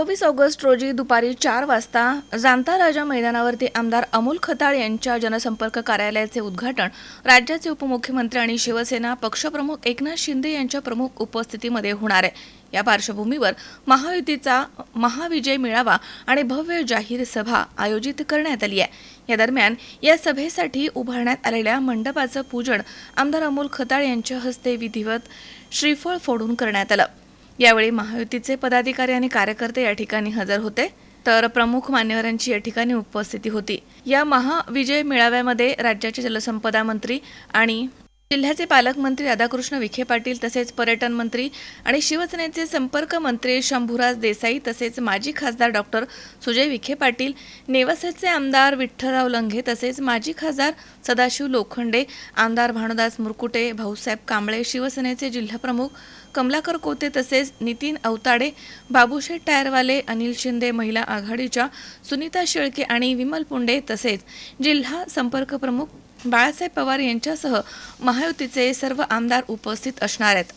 चोवीस ऑगस्ट रोजी दुपारी चार वाजता जांता राजा मैदानावरती आमदार अमोल खताळ यांच्या जनसंपर्क कार्यालयाचे उद्घाटन राज्याचे उपमुख्यमंत्री आणि शिवसेना पक्षप्रमुख एकनाथ शिंदे यांच्या प्रमुख उपस्थितीमध्ये होणार आहे. या पार्श्वभूमीवर महायुतीचा महाविजय मेळावा आणि भव्य जाहीर सभा आयोजित करण्यात आली आहे. या दरम्यान या सभेसाठी उभारण्यात आलेल्या मंडपाचं पूजन आमदार अमोल खताळ यांच्या हस्ते विधिवत श्रीफळ फोडून करण्यात आलं. यावेळी महायुतीचे पदाधिकारी आणि कार्यकर्ते या ठिकाणी हजर होते. तर प्रमुख मान्यवरांची या ठिकाणी उपस्थिती होती. या महाविजय मेळाव्यामध्ये राज्याचे जलसंपदा मंत्री आणि जिल्ह्याचे पालकमंत्री राधाकृष्ण विखे पाटील तसेच पर्यटन मंत्री आणि शिवसेनेचे संपर्क मंत्री शंभूराज देसाई तसेच माजी खासदार डॉक्टर सुजय विखे पाटील नेवासेचे आमदार विठ्ठलराव लंघे तसेच माजी खासदार सदाशिव लोखंडे आमदार भानुदास मुरकुटे भाऊसाहेब कांबळे शिवसेनेचे जिल्हाप्रमुख कमलाकर कोते तसेच नितीन अवताडे बाबूशेठ टायरवाले अनिल शिंदे महिला आघाडीच्या सुनीता शेळके आणि विमल पुंडे तसेच जिल्हा संपर्क प्रमुख बाळासाहेब पवार यांच्यासह महायुतीचे सर्व आमदार उपस्थित असणार आहेत.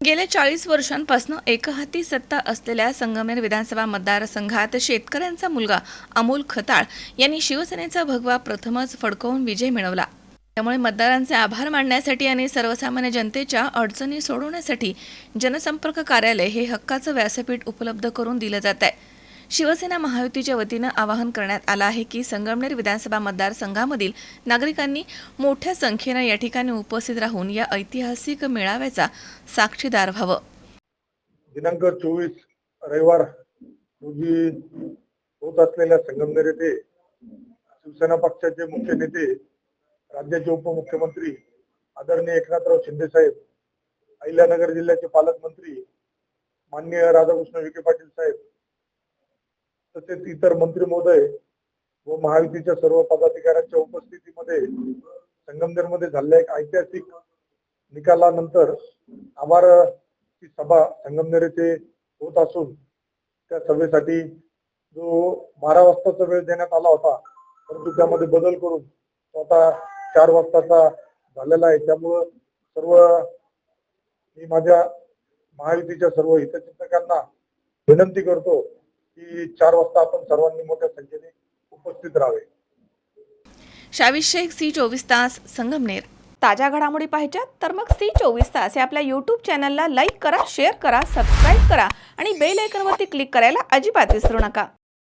गेल्या चाळीस वर्षांपासून एकहाती सत्ता असलेल्या संगमेर विधानसभा मतदारसंघात शेतकऱ्यांचा मुलगा अमोल खताळ यांनी शिवसेनेचा भगवा प्रथमच फडकवून विजय मिळवला. त्यामुळे मतदारांचे आभार मानण्यासाठी आणि सर्वसामान्य जनतेच्या अडचणी सोडवण्यासाठी जनसंपर्क कार्यालय हे हक्काचं व्यासपीठ उपलब्ध करून दिलं जात आहे शिवसेना महायुतीच्या वतीनं आवाहन करण्यात आलं आहे की संगमनेर विधानसभा मतदारसंघामधील नागरिकांनी मोठ्या संख्येनं या ठिकाणी उपस्थित राहून या ऐतिहासिक मेळाव्याचा साक्षीदार व्हावं दिनांक चोवीस रविवार रोजी होत असलेल्या संगमनेर येथे शिवसेना पक्षाचे मुख्य नेते राज्याचे उपमुख्यमंत्री आदरणीय एकनाथराव शिंदे साहेब अहिल्यानगर जिल्ह्याचे पालकमंत्री माननीय राधाकृष्ण विखे पाटील साहेब तसेच इतर मंत्री महोदय व महायुतीच्या सर्व पदाधिकाऱ्यांच्या उपस्थितीमध्ये संगमनेरमध्ये झालेल्या एक ऐतिहासिक निकालानंतर आभार ची सभा संगमनेर येथे होत असून त्या सभेसाठी जो बारा वाजताचा वेळ देण्यात आला होता परंतु त्यामध्ये बदल करून तो आता चार वाजताचा झालेला आहे. त्यामुळं सर्व मी माझ्या महायुतीच्या सर्व हितचिंतकांना विनंती करतो की चार वाजता आपण सर्वांनी मोठ्या संख्येने उपस्थित राहावे. शावीस शेख सी चोवीस तास संगमनेर. ताज्या घडामोडी पाहिजेत तर मग सी चोवीस तास या आपल्या यूट्यूब चॅनलला लाईक करा शेअर करा सबस्क्राईब करा आणि बेल आयकनवरती क्लिक करायला अजिबात विसरू नका.